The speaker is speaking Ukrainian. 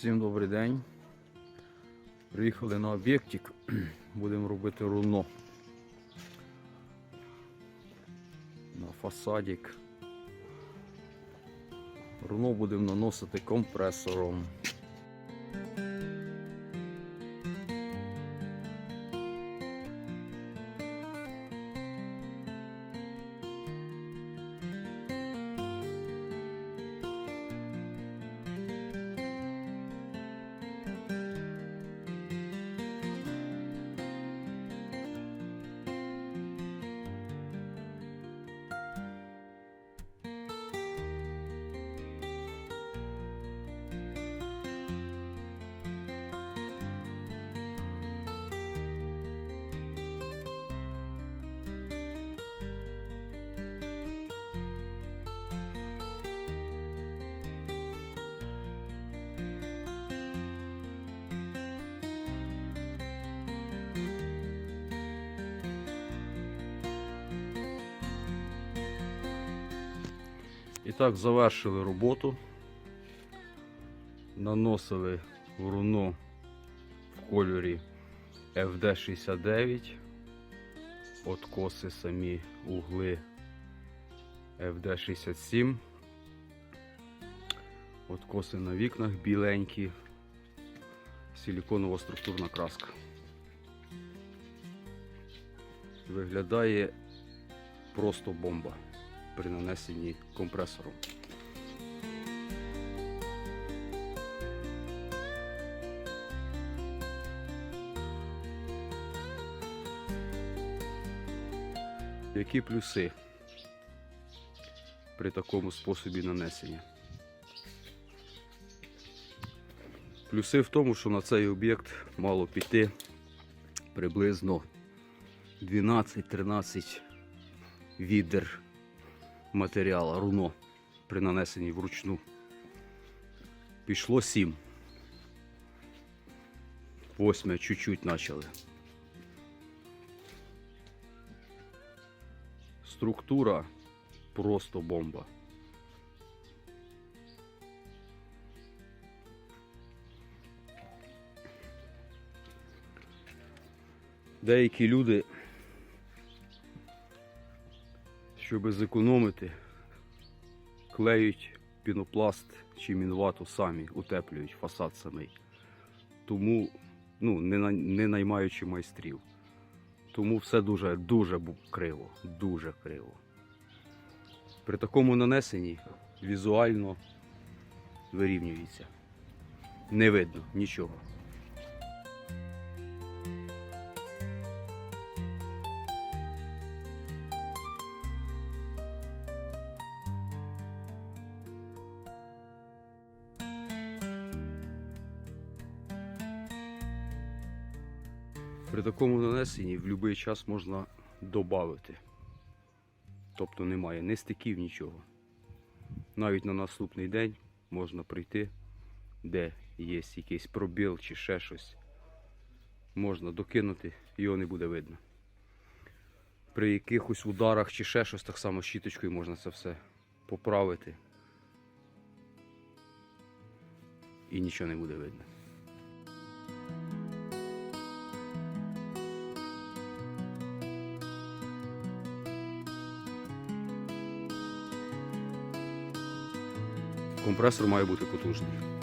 Всім добрий день. Приїхали на об'єктик. Будемо робити руно. На фасадик. Руно будемо наносити компресором. І завершили роботу. Наносили руно в кольорі FD69. Откоси самі угли FD67. Откоси на вікнах біленькі. Силіконова структурна краска. Виглядає просто бомба при нанесенні компресором. Які плюси при такому способі нанесення? Плюси в тому, що на цей об'єкт мало піти приблизно 12-13 відер матеріалу руно при нанесенні вручну. Пішло 7. Восьме чуть-чуть почали. Структура просто бомба. Деякі люди, щоб зекономити, клеють пінопласт чи мінвату самі, утеплюють фасад самий. Тому, ну, не, не наймаючи майстрів. Тому все дуже, дуже криво, дуже криво. При такому нанесенні візуально вирівнюється. Не видно нічого. При такому нанесенні в будь-який час можна додати. Тобто немає ні стиків, нічого. Навіть на наступний день можна прийти, де є якийсь пробіл чи ще щось. Можна докинути, його не буде видно. При якихось ударах чи ще щось так само щіточкою можна це все поправити. І нічого не буде видно. Компресор має бути потужний.